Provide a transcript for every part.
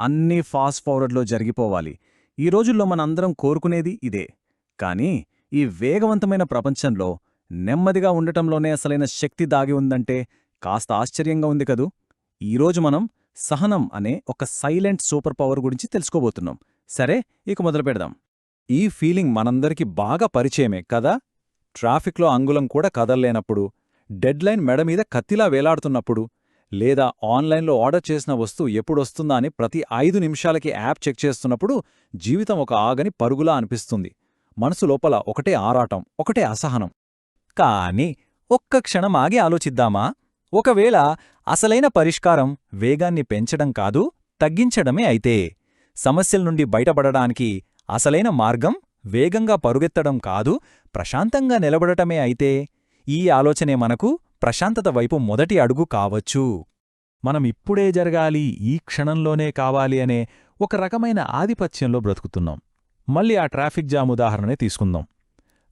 అన్నీ ఫాస్ట్ ఫార్వర్డ్లో జరిగిపోవాలి. ఈ రోజుల్లో మనందరం కోరుకునేది ఇదే. కానీ ఈ వేగవంతమైన ప్రపంచంలో నెమ్మదిగా ఉండటంలోనే అసలైన శక్తి దాగి ఉందంటే కాస్త ఆశ్చర్యంగా ఉంది కదూ? ఈరోజు మనం సహనం అనే ఒక సైలెంట్ సూపర్ పవర్ గురించి తెలుసుకోబోతున్నాం. సరే ఇక మొదలు పెడదాం. ఈ ఫీలింగ్ మనందరికీ బాగా పరిచయమే కదా? ట్రాఫిక్లో అంగుళం కూడా కదల్లేనప్పుడు డెడ్లైన్ మెడమీద కత్తిలా వేలాడుతున్నప్పుడు లేదా ఆన్లైన్లో ఆర్డర్ చేసిన వస్తువు ఎప్పుడొస్తుందా అని ప్రతి ఐదు నిమిషాలకి యాప్ చెక్ చేస్తున్నప్పుడు జీవితం ఒక ఆగని పరుగులా అనిపిస్తుంది. మనసు లోపల ఒకటే ఆరాటం ఒకటే అసహనం. కాని ఒక్క క్షణం ఆగి ఆలోచిద్దామా? ఒకవేళ అసలైన పరిష్కారం వేగాన్ని పెంచడం కాదు తగ్గించడమే అయితే. సమస్యల నుండి బయటపడడానికి అసలైన మార్గం వేగంగా పరుగెత్తడం కాదు ప్రశాంతంగా నిలబడటమే అయితే. ఈ ఆలోచనే మనకు ప్రశాంతత వైపు మొదటి అడుగు కావచ్చు. మనం ఇప్పుడే జరగాలి ఈ క్షణంలోనే కావాలి అనే ఒక రకమైన ఆధిపత్యంలో బ్రతుకుతున్నాం. మళ్ళీ ఆ ట్రాఫిక్ జామ్ ఉదాహరణనే తీసుకుందాం.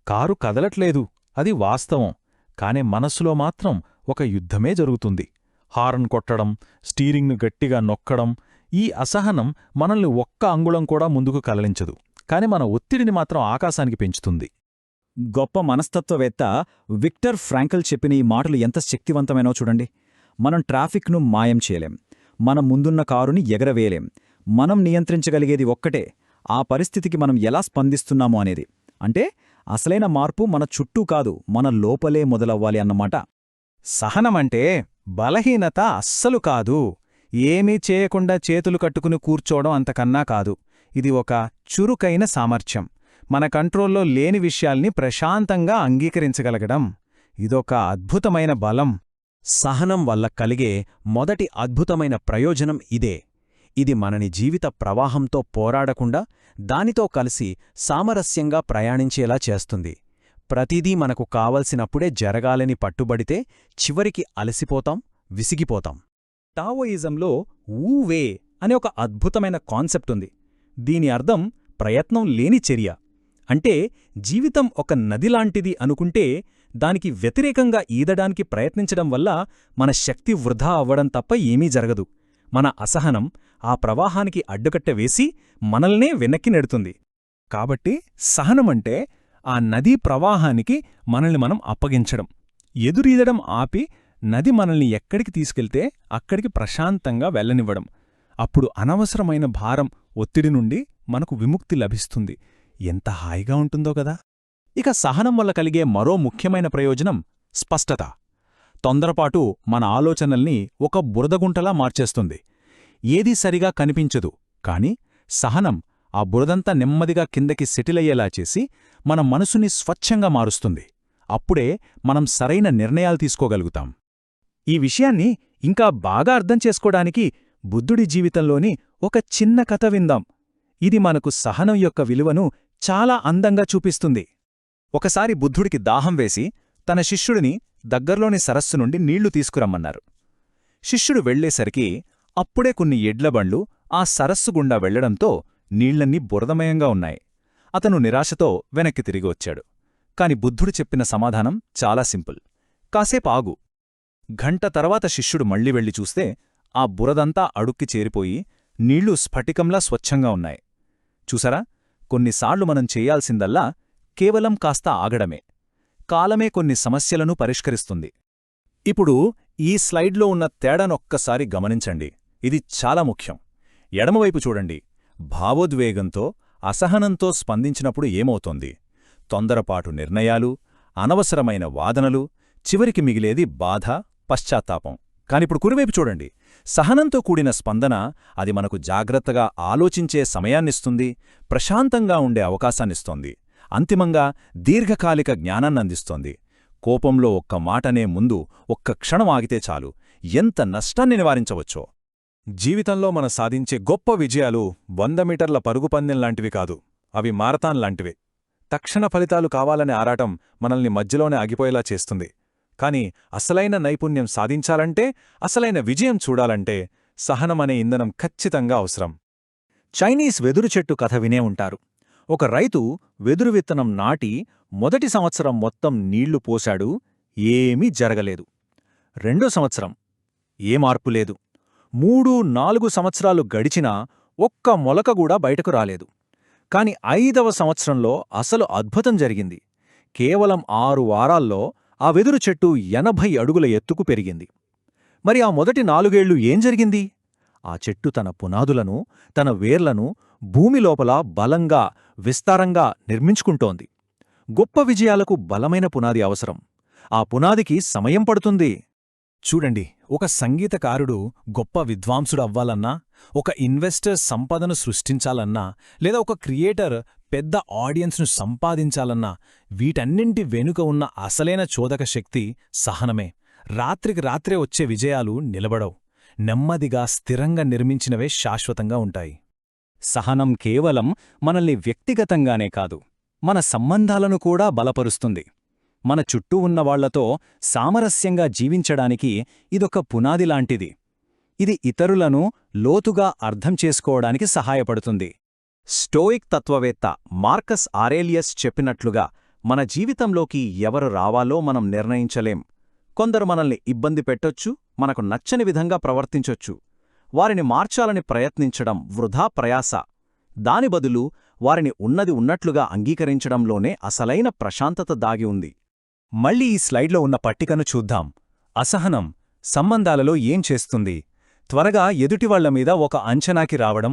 కారు కదలట్లేదు అది వాస్తవం కాని మనస్సులో మాత్రం ఒక యుద్ధమే జరుగుతుంది. హారన్ కొట్టడం స్టీరింగ్ను గట్టిగా నొక్కడం ఈ అసహనం మనల్ని ఒక్క అంగుళం కూడా ముందుకు కదలించదు కాని మన ఒత్తిడిని మాత్రం ఆకాశానికి పెంచుతుంది. గొప్ప మనస్తత్వవేత్త విక్టర్ ఫ్రాంకల్ చెప్పిన ఈ మాటలు ఎంత శక్తివంతమైనో చూడండి. మనం ట్రాఫిక్ను మాయం చేయలేం. మనం ముందున్న కారుని ఎగరవేయలేం. మనం నియంత్రించగలిగేది ఒక్కటే. ఆ పరిస్థితికి మనం ఎలా స్పందిస్తున్నాము అనేది. అంటే అసలైన మార్పు మన చుట్టూ కాదు మన లోపలే మొదలవ్వాలి అన్నమాట. సహనమంటే బలహీనత అస్సలు కాదు. ఏమీ చేయకుండా చేతులు కట్టుకుని కూర్చోవడం అంతకన్నా కాదు. ఇది ఒక చురుకైన సామర్థ్యం. మన కంట్రోల్లో లేని విషయాల్ని ప్రశాంతంగా అంగీకరించగలగడం. ఇదొక అద్భుతమైన బలం. సహనం వల్ల కలిగే మొదటి అద్భుతమైన ప్రయోజనం ఇదే. ఇది మనని జీవిత ప్రవాహంతో పోరాడకుండా దానితో కలిసి సామరస్యంగా ప్రయాణించేలా చేస్తుంది. ప్రతిదీ మనకు కావలసినప్పుడే జరగాలని పట్టుబడితే చివరికి అలసిపోతాం విసిగిపోతాం. టావోయిజంలో ఊవే అనే ఒక అద్భుతమైన కాన్సెప్ట్ ఉంది. దీని అర్థం ప్రయత్నం లేని చర్య. అంటే జీవితం ఒక నదిలాంటిది అనుకుంటే దానికి వ్యతిరేకంగా ఈదడానికి ప్రయత్నించడం వల్ల మన శక్తి వృధా అవ్వడం తప్ప ఏమీ జరగదు. మన అసహనం ఆ ప్రవాహానికి అడ్డుకట్ట వేసి మనల్నే వెనక్కి నెడుతుంది. కాబట్టి సహనమంటే ఆ నదీ ప్రవాహానికి మనల్ని మనం అప్పగించడం. ఎదురీదడం ఆపి నది మనల్ని ఎక్కడికి తీసుకెళ్తే అక్కడికి ప్రశాంతంగా వెళ్ళనివ్వడం అప్పుడు అనవసరమైన భారం ఒత్తిడి నుండి మనకు విముక్తి లభిస్తుంది. ఎంత హాయిగా ఉంటుందో కదా! ఇక సహనం వల్ల కలిగే మరో ముఖ్యమైన ప్రయోజనం స్పష్టత. తొందరపాటు మన ఆలోచనల్ని ఒక బురదగుంటలా మార్చేస్తుంది. ఏదీ సరిగా కనిపించదు కాని సహనం ఆ బురదంతా నెమ్మదిగా కిందకి సెటిలయ్యేలా చేసి మన మనసుని స్వచ్ఛంగా మారుస్తుంది. అప్పుడే మనం సరైన నిర్ణయాలు తీసుకోగలుగుతాం. ఈ విషయాన్ని ఇంకా బాగా అర్థం చేసుకోడానికి బుద్ధుడి జీవితంలోని ఒక చిన్న కథ విందాం. ఇది మనకు సహనం యొక్క విలువను చాలా అందంగా చూపిస్తుంది. ఒకసారి బుద్ధుడికి దాహం వేసి తన శిష్యుడిని దగ్గర్లోని సరస్సు నుండి నీళ్ళు తీసుకురమ్మన్నారు. శిష్యుడు వెళ్ళేసరికి అప్పుడే కొన్ని ఎడ్లబండ్లు ఆ సరస్సు గుండా వెళ్ళడంతో నీళ్ళన్నీ బురదమయంగా ఉన్నాయి. అతను నిరాశతో వెనక్కి తిరిగి వచ్చాడు. కాని బుద్ధుడు చెప్పిన సమాధానం చాలా సింపుల్. కాసేపు ఆగు. గంట తర్వాత శిష్యుడు మళ్ళీ వెళ్ళి చూస్తే ఆ బురదంతా అడుక్కి చేరిపోయి నీళ్ళు స్ఫటికంలా స్వచ్ఛంగా ఉన్నాయి. చూసారా? కొన్నిసార్లు మనం చేయాల్సిందల్లా కేవలం కాస్త ఆగడమే. కాలమే కొన్ని సమస్యలను పరిష్కరిస్తుంది. ఇప్పుడు ఈ స్లైడ్లో ఉన్న తేడానొక్కసారి గమనించండి. ఇది చాలా ముఖ్యం. ఎడమవైపు చూడండి. భావోద్వేగంతో అసహనంతో స్పందించినప్పుడు ఏమవుతోంది? తొందరపాటు నిర్ణయాలు అనవసరమైన వాదనలు చివరికి మిగిలేది బాధ పశ్చాత్తాపం. కానిప్పుడు కురివైపు చూడండి. సహనంతో కూడిన స్పందన అది మనకు జాగ్రత్తగా ఆలోచించే సమయాన్నిస్తుంది ప్రశాంతంగా ఉండే అవకాశాన్నిస్తోంది అంతిమంగా దీర్ఘకాలిక జ్ఞానాన్నందిస్తోంది. కోపంలో ఒక్క మాటనే ముందు ఒక్క క్షణం ఆగితే చాలు. ఎంత నష్టాన్ని నివారించవచ్చో. జీవితంలో మన సాధించే గొప్ప విజయాలు వంద మీటర్ల పరుగు పందెంలాంటివి కాదు. అవి మారతాన్లాంటివే తక్షణ ఫలితాలు కావాలనే ఆరాటం మనల్ని మధ్యలోనే ఆగిపోయేలా చేస్తుంది. కాని అసలైన నైపుణ్యం సాధించాలంటే అసలైన విజయం చూడాలంటే సహనమనే ఇంధనం ఖచ్చితంగా అవసరం. చైనీస్ వెదురు చెట్టు కథ వినే ఉంటారు. ఒక రైతు వెదురు విత్తనం నాటి మొదటి సంవత్సరం మొత్తం నీళ్ళు పోశాడు ఏమీ జరగలేదు. రెండో సంవత్సరం ఏ మార్పు లేదు. మూడు నాలుగు సంవత్సరాలు గడిచినా ఒక్క మొలక కూడా బయటకు రాలేదు. కాని ఐదవ సంవత్సరంలో అసలు అద్భుతం జరిగింది. కేవలం ఆరు వారాల్లో ఆ వెదురు చెట్టు ఎనభై అడుగుల ఎత్తుకు పెరిగింది. మరి ఆ మొదటి నాలుగేళ్ళు ఏం జరిగింది? ఆ చెట్టు తన పునాదులను తన వేర్లను భూమి లోపల బలంగా విస్తారంగా నిర్మించుకుంటోంది. గొప్ప విజయాలకు బలమైన పునాది అవసరం. ఆ పునాదికి సమయం పడుతుంది. చూడండి ఒక సంగీతకారుడు గొప్ప విద్వాంసుడు అవ్వాలన్నా ఒక ఇన్వెస్టర్ సంపదను సృష్టించాలన్నా లేదా ఒక క్రియేటర్ పెద్ద ఆడియన్స్ను సంపాదించాలన్నా వీటన్నింటి వెనుక ఉన్న అసలైన చోదక శక్తి సహనమే. రాత్రికి రాత్రే వచ్చే విజయాలు నిలబడవు. నెమ్మదిగా స్థిరంగా నిర్మించినవే శాశ్వతంగా ఉంటాయి. సహనం కేవలం మనల్ని వ్యక్తిగతంగానే కాదు మన సంబంధాలను కూడా బలపరుస్తుంది. మన చుట్టూ ఉన్నవాళ్ళతో సామరస్యంగా జీవించడానికి ఇదొక పునాది లాంటిది. ఇది ఇతరులను లోతుగా అర్థం చేసుకోవడానికి సహాయపడుతుంది. స్టోయిక్ తత్వవేత్త మార్కస్ ఆరేలియస్ చెప్పినట్లుగా మన జీవితంలోకి ఎవరు రావాలో మనం నిర్ణయించలేం. కొందరు మనల్ని ఇబ్బంది పెట్టొచ్చు మనకు నచ్చని విధంగా ప్రవర్తించొచ్చు. వారిని మార్చాలని ప్రయత్నించడం వృధా ప్రయాస. దాని బదులు వారిని ఉన్నది ఉన్నట్లుగా అంగీకరించడంలోనే అసలైన ప్రశాంతత దాగి ఉంది. మళ్ళీ ఈ స్లైడ్లో ఉన్న పట్టికను చూద్దాం. అసహనం సంబంధాలలో ఏం చేస్తుంది? త్వరగా ఎదుటివాళ్ళ మీద ఒక అంచనాకి రావడం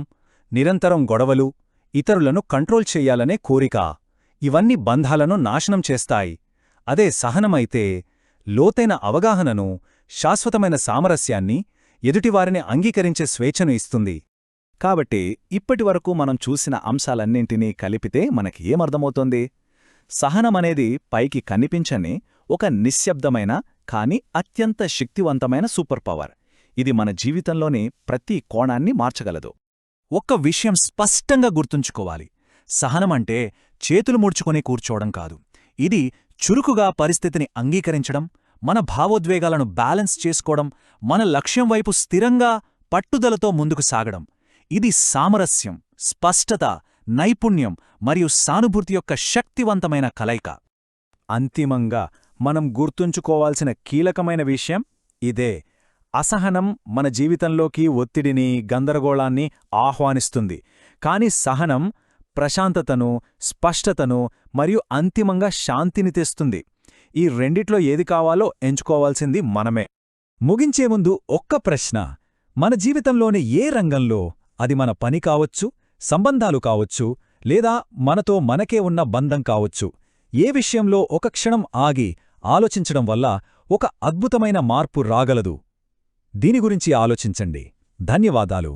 నిరంతరం గొడవలు ఇతరులను కంట్రోల్ చెయ్యాలనే కోరిక ఇవన్నీ బంధాలను నాశనం చేస్తాయి. అదే సహనమైతే లోతైన అవగాహనను శాశ్వతమైన సామరస్యాన్ని ఎదుటివారిని అంగీకరించే స్వేచ్ఛను ఇస్తుంది. కాబట్టి ఇప్పటివరకు మనం చూసిన అంశాలన్నింటినీ కలిపితే మనకి ఏమర్థమవుతోంది? సహనమనేది పైకి కనిపించని ఒక నిశ్శబ్దమైన కాని అత్యంత శక్తివంతమైన సూపర్ పవర్. ఇది మన జీవితంలోని ప్రతి కోణాన్ని మార్చగలదు. ఒక్క విషయం స్పష్టంగా గుర్తుంచుకోవాలి. సహనమంటే చేతులు ముడుచుకొని కూర్చోవడం కాదు. ఇది చురుకుగా పరిస్థితిని అంగీకరించడం మన భావోద్వేగాలను బ్యాలెన్స్ చేసుకోవడం మన లక్ష్యం వైపు స్థిరంగా పట్టుదలతో ముందుకు సాగడం. ఇది సామరస్యం స్పష్టత నైపుణ్యం మరియు సానుభూతి యొక్క శక్తివంతమైన కలయిక. అంతిమంగా మనం గుర్తుంచుకోవాల్సిన కీలకమైన విషయం ఇదే. అసహనం మన జీవితంలోకి ఒత్తిడిని గందరగోళాన్ని ఆహ్వానిస్తుంది. కాని సహనం ప్రశాంతతను స్పష్టతను మరియు అంతిమంగా శాంతిని తెస్తుంది. ఈ రెండిట్లో ఏది కావాలో ఎంచుకోవాల్సింది మనమే. ముగించే ముందు ఒక్క ప్రశ్న. మన జీవితంలోని ఏ రంగంలో అది మన పని కావచ్చు సంబంధాలు కావచ్చు లేదా మనతో మనకే ఉన్న బంధం కావచ్చు? ఏ విషయంలో ఒక క్షణం ఆగి ఆలోచించడం వల్ల ఒక అద్భుతమైన మార్పు రాగలదు? దీని గురించి ఆలోచించండి. ధన్యవాదాలు.